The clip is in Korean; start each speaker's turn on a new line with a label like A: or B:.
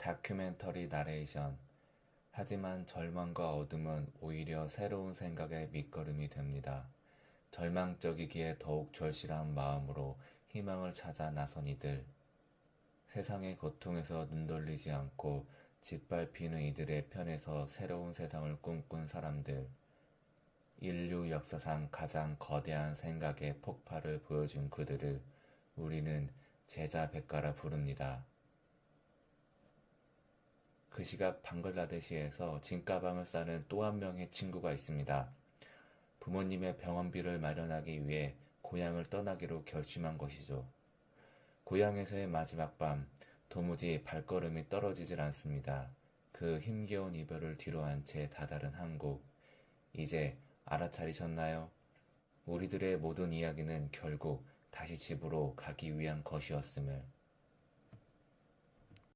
A: 다큐멘터리 나레이션. 하지만 절망과 어둠은 오히려 새로운 생각의 밑거름이 됩니다. 절망적이기에 더욱 절실한 마음으로 희망을 찾아 나선 이들. 세상의 고통에서 눈 돌리지 않고 짓밟히는 이들의 편에서 새로운 세상을 꿈꾼 사람들. 인류 역사상 가장 거대한 생각의 폭발을 보여준 그들을 우리는 제자 백가라 부릅니다. 그 시각 방글라데시에서 진가방을 싸는 또 한 명의 친구가 있습니다. 부모님의 병원비를 마련하기 위해 고향을 떠나기로 결심한 것이죠. 고향에서의 마지막 밤, 도무지 발걸음이 떨어지질 않습니다. 그 힘겨운 이별을 뒤로한 채 다다른 한국. 이제 알아차리셨나요? 우리들의 모든 이야기는 결국 다시 집으로 가기 위한 것이었음을.